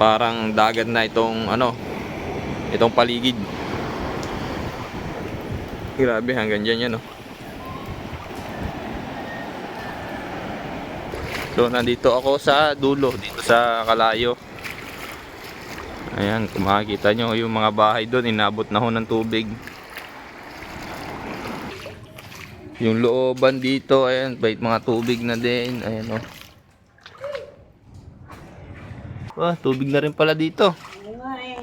Parang dagat na itong ano, itong paligid. Grabe, hanggang dyan yan, no? So, nandito ako sa dulo, dito sa Kalayo. Ayan, kung makikita nyo, yung mga bahay doon, inabot na ho ng tubig. Yung looban dito, ayan, bait mga tubig na din. Ayan, oh. Wah, tubig na rin pala dito. Oo nga eh.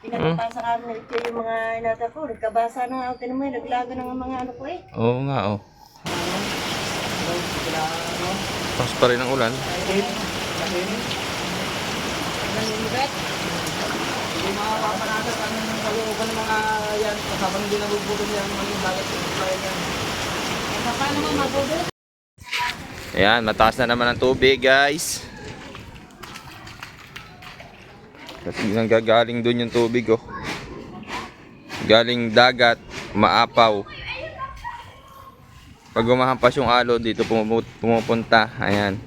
Pinagpasa ka na ito yung mga inata ko. Nagkabasa na ako. Tinan mo eh, naglaga ng mga ano ko eh. Oo nga, oh. Tapos pa rin ang ulan. Nanginibet. Hindi makapanasat ang kalooban ng mga yan. Kasama hindi nabubukod yan. Mga dagat yung kaya yan. Paano mo mabubot? Ayan, mataas na naman ang tubig, guys. Kasi nang gagaling doon yung tubig, oh. Galing dagat, maapaw. Pag gumahampas yung alo, dito pumu- pumupunta. Ayan.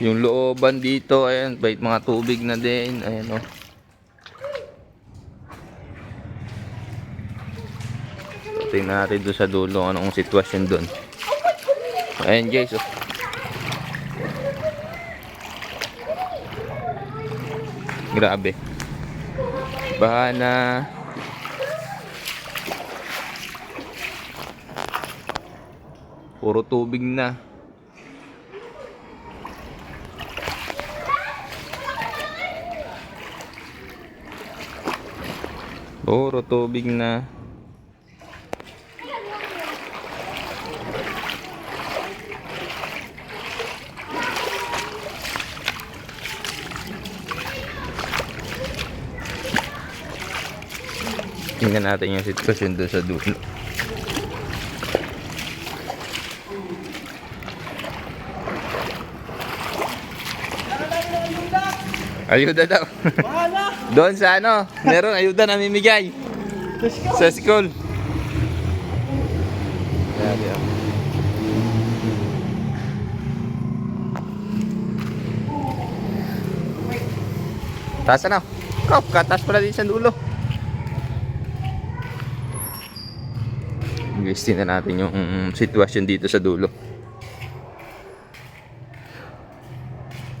Yung looban dito, ayan, bait mga tubig na din. Ayan, oh. Tingnan natin doon sa dulo anong sitwasyon doon. Ayan guys. Oh. Grabe. Baha na. Puro tubig na. Puro tubig na. Tingnan natin yung sitwasyon doon sa dulo. Ayuda daw. Doon sa ano, meron ayuda na mimigay. Sa school. Grabe ah. Taas na. Ikaw, katas pala din sa dulo. Guys, tingnan natin yung mm, sitwasyon dito sa dulo.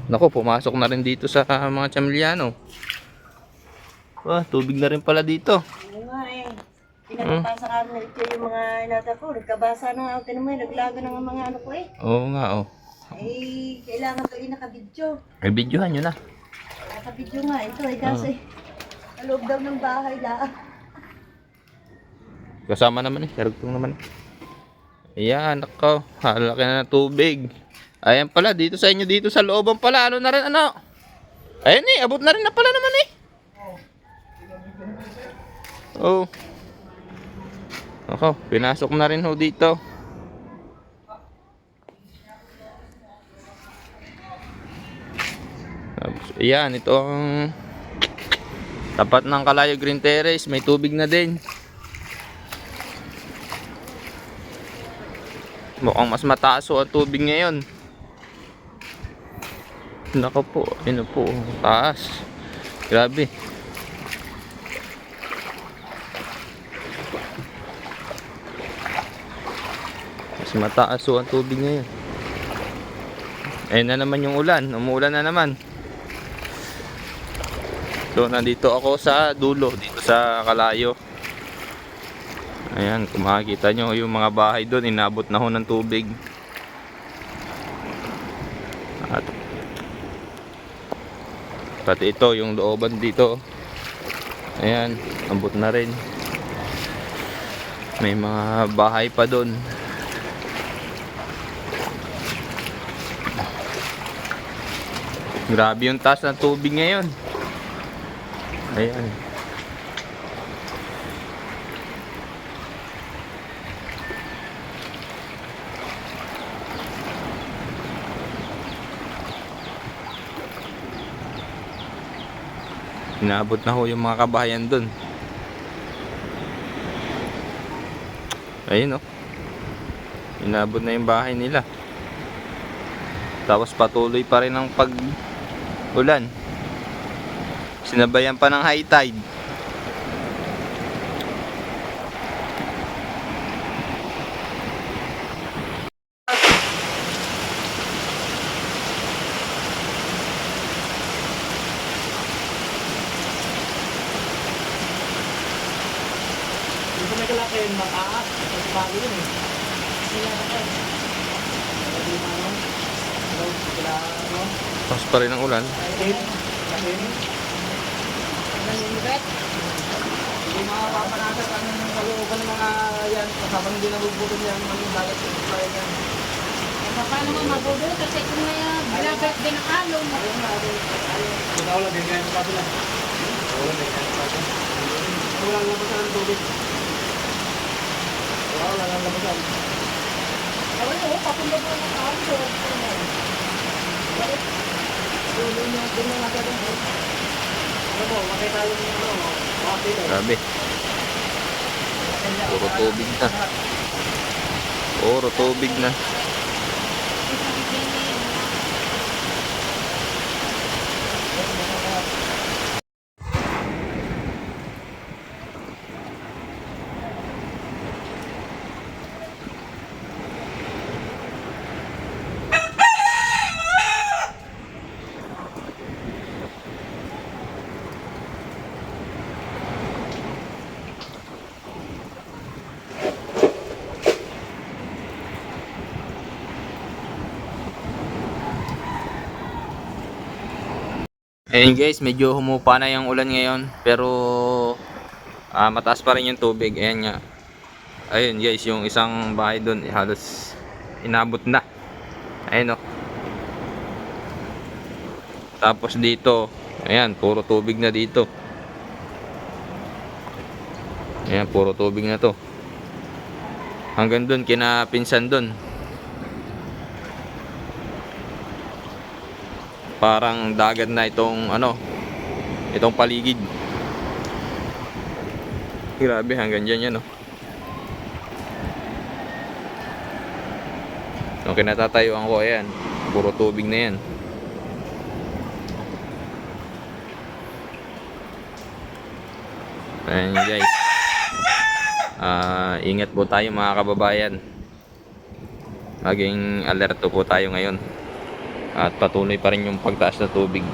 Nako, pumasok na rin dito sa mga Chamiliano. Wah, tubig na rin pala dito. Oo nga eh. Pinagpasa na ito yung mga inata ko. Nagkabasa na ako. Tinan mo eh, naglaga ng mga ano ko eh. Oo nga, oh. Eh, kailangan to eh nakabidyo. Ay, videohan nyo na. Nakabidyo nga ito eh kasi sa loob daw ng bahay la. Kasama naman eh, karugtong naman. Ayan, ako. Halaki na ng tubig. Ayan pala, dito sa inyo, dito sa looban pala. Ano na rin, ano? Ayan eh, abot na rin na pala naman eh. Oh. Ako, pinasok na rin ho dito. Tapos, ayan, ito ang tapat ng Kalayo Green Terrace. May tubig na din. Mukhang mas mataas ang tubig ngayon. Nako po, ano po, taas. Grabe. Mas mataas ang tubig ngayon. Ayun na naman yung ulan. Umuulan na naman. So, nandito ako sa dulo, dito sa Kalayo. Ayan, kung makikita nyo yung mga bahay doon, inabot na ho ng tubig. At pati ito, yung looban dito. Ayan, abot na rin. May mga bahay pa doon. Grabe yung taas ng tubig ngayon. Ayan. Inabot na ho yung mga kabahayan dun. Ayun oh. Inabot na yung bahay nila. Tapos patuloy pa rin ang pag ulan. Sinabayan pa ng high tide. Dito may kalaki yung mataas. Kasi bago yun eh. Sila na ka. Hindi mo ano. Hello, sila ano. Tapos pa rin ang ulan. Asin. Asin. Hindi makapanasas ang kalooban ng mga yan. Kasama hindi nabubutol yan. Mga dagat yung kaya yan. Paano mo mabubuo kasi kung may uh, binabalik din ang alon. Ikaw lang din kaya ng kapila. Wala din kaya ng kapila. Wala lang labasan ng tubig. Wala lang labasan. Ay, oo, papunta mo ng alon. Tuloy niya, doon na natin. Ano po, makita yung ano, kapila. Grabe. Puro tubig na. Puro tubig na. Ayun guys, medyo humupa na yung ulan ngayon. Pero ah, mataas pa rin yung tubig. Ayan nga. Ayun guys, yung isang bahay doon halos inabot na. Ayun oh. Tapos dito, ayan, puro tubig na dito. Ayan, puro tubig na to. Hanggang doon, kinapinsan doon. Parang dagat na itong ano itong paligid. Grabe hanggang dyan yan oh. Nung kinatatayuan ko ayan puro tubig na yan. Ayan guys. Ah, ingat po tayo mga kababayan. Maging alerto po tayo ngayon at patuloy pa rin yung pagtaas na tubig